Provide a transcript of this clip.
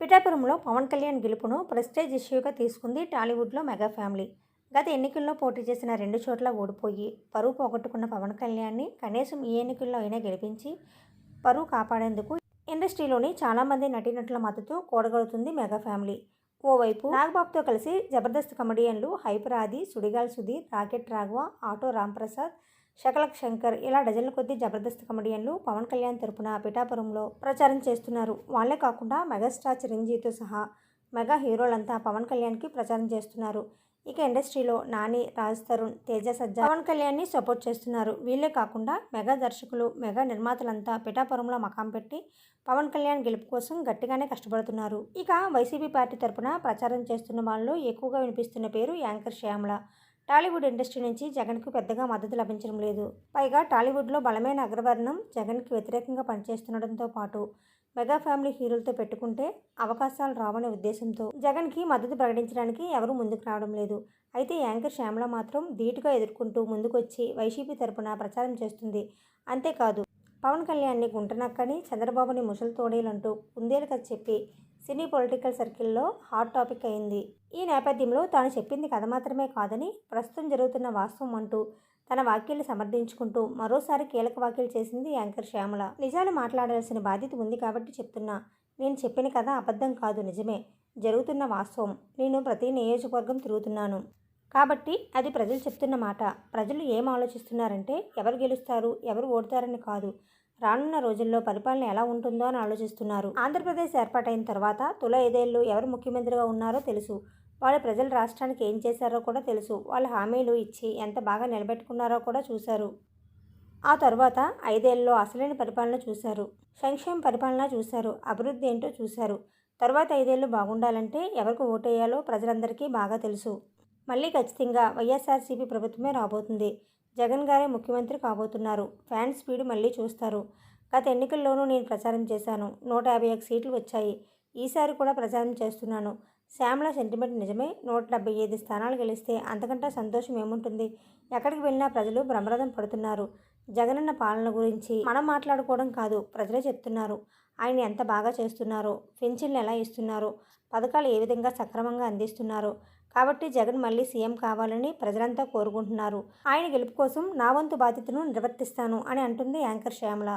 పిఠాపురంలో పవన్ కళ్యాణ్ గెలుపును ప్రెస్టేజ్ ఇష్యూగా తీసుకుంది టాలీవుడ్లో మెగా ఫ్యామిలీ. గత ఎన్నికల్లో పోటీ చేసిన రెండు చోట్ల ఓడిపోయి పరువు పోగొట్టుకున్న పవన్ కళ్యాణ్ని కనీసం ఈ ఎన్నికల్లో అయినా గెలిపించి పరువు కాపాడేందుకు ఇండస్ట్రీలోని చాలామంది నటీనటుల మద్దతు కూడగలుగుతుంది మెగా ఫ్యామిలీ. ఓవైపు నాగబాబుతో కలిసి Jabardasth కమెడియన్లు hyper Aadi Sudigali Sudheer rocket Raghava auto Ramprasad Shakalaka Shankar ఇలా డజన్ల కొద్దీ జబర్దస్త్ కమెడియన్లు పవన్ కళ్యాణ్ తరపున పిఠాపురంలో ప్రచారం చేస్తున్నారు. వాళ్ళే కాకుండా మెగాస్టార్ చిరంజీవితో సహా మెగా హీరోలంతా పవన్ కళ్యాణ్కి ప్రచారం చేస్తున్నారు. ఇక ఇండస్ట్రీలో నాని రాజ్ తరుణ్ తేజ సజ్జా పవన్ కళ్యాణ్ని సపోర్ట్ చేస్తున్నారు. వీళ్ళే కాకుండా మెగా దర్శకులు మెగా నిర్మాతలంతా పిఠాపురంలో మకాం పెట్టి పవన్ కళ్యాణ్ గెలుపు కోసం గట్టిగానే కష్టపడుతున్నారు. ఇక వైసీపీ పార్టీ తరపున ప్రచారం చేస్తున్న వాళ్ళు ఎక్కువగా వినిపిస్తున్న పేరు యాంకర్ శ్యామల. టాలీవుడ్ ఇండస్ట్రీ నుంచి జగన్కు పెద్దగా మద్దతు లభించడం లేదు. పైగా టాలీవుడ్లో బలమైన అగ్రవర్ణం జగన్కి వ్యతిరేకంగా పనిచేస్తుండడంతో పాటు మెగా ఫ్యామిలీ హీరోలతో పెట్టుకుంటే అవకాశాలు రావనే ఉద్దేశంతో జగన్కి మద్దతు ప్రకటించడానికి ఎవరూ ముందుకు రావడం లేదు. అయితే యాంకర్ శ్యామల మాత్రం ధీటుగా ఎదుర్కొంటూ ముందుకొచ్చి వైసీపీ తరపున ప్రచారం చేస్తుంది. అంతేకాదు పవన్ కళ్యాణ్ని గుంటనక్కని చంద్రబాబుని ముసలి తోడేలంటూ కుందేలుగా చెప్పి సినీ పొలిటికల్ సర్కిల్లో హాట్ టాపిక్ అయింది. ఈ నేపథ్యంలో తాను చెప్పింది కథ మాత్రమే కాదని ప్రస్తుతం జరుగుతున్న వాస్తవం అంటూ తన వ్యాఖ్యలు సమర్థించుకుంటూ మరోసారి కీలక వ్యాఖ్యలు చేసింది యాంకర్ శ్యామల. నిజాలు మాట్లాడాల్సిన బాధ్యత ఉంది కాబట్టి చెప్తున్నా నేను చెప్పిన కథ అబద్ధం కాదు నిజమే జరుగుతున్న వాస్తవం. నేను ప్రతి నియోజకవర్గం తిరుగుతున్నాను. కాబట్టి అది ప్రజలు చెప్తున్న మాట. ప్రజలు ఏం ఆలోచిస్తున్నారంటే ఎవరు గెలుస్తారు ఎవరు ఓడతారని కాదు. రానున్న రోజుల్లో పరిపాలన ఎలా ఉంటుందో అని ఆలోచిస్తున్నారు. ఆంధ్రప్రదేశ్ ఏర్పాటైన తర్వాత తొలి ఐదేళ్ళు ఎవరు ముఖ్యమంత్రిగా ఉన్నారో తెలుసు. వాళ్ళు ప్రజలు రాష్ట్రానికి ఏం చేశారో కూడా తెలుసు. వాళ్ళ హామీలు ఇచ్చి ఎంత బాగా నిలబెట్టుకున్నారో కూడా చూశారు. ఆ తర్వాత ఐదేళ్ళలో అసలైన పరిపాలన చూశారు. సంక్షేమ పరిపాలన చూశారు. అభివృద్ధి ఏంటో చూశారు. తర్వాత ఐదేళ్ళు బాగుండాలంటే ఎవరికి ఓటేయాలో ప్రజలందరికీ బాగా తెలుసు. మళ్ళీ ఖచ్చితంగా వైఎస్ఆర్సీపీ ప్రభుత్వమే రాబోతుంది. జగన్ గారే ముఖ్యమంత్రి కాబోతున్నారు. ఫ్యాన్ స్పీడ్ మళ్ళీ చూస్తారు. గత ఎన్నికల్లోనూ నేను ప్రచారం చేశాను. నూట యాభై ఒక సీట్లు వచ్చాయి. ఈసారి కూడా ప్రచారం చేస్తున్నాను. శ్యామల సెంటిమెంట్ నిజమే. నూట డెబ్బై ఐదు స్థానాలు గెలిస్తే అంతకంటే సంతోషం ఏముంటుంది? ఎక్కడికి వెళ్ళినా ప్రజలు బ్రహ్మరథం పడుతున్నారు. జగనన్న పాలన గురించి మనం మాట్లాడుకోవడం కాదు ప్రజలే చెప్తున్నారు. ఆయన ఎంత బాగా చేస్తున్నారో పెన్షన్లు ఎలా ఇస్తున్నారో పథకాలు ఏ విధంగా సక్రమంగా అందిస్తున్నారో. కాబట్టి జగన్ మళ్ళీ సీఎం కావాలని ప్రజలంతా కోరుకుంటున్నారు. ఆయన గెలుపు కోసం నా వంతు బాధ్యతను నిర్వర్తిస్తాను అని అంటుంది యాంకర్ శ్యామల.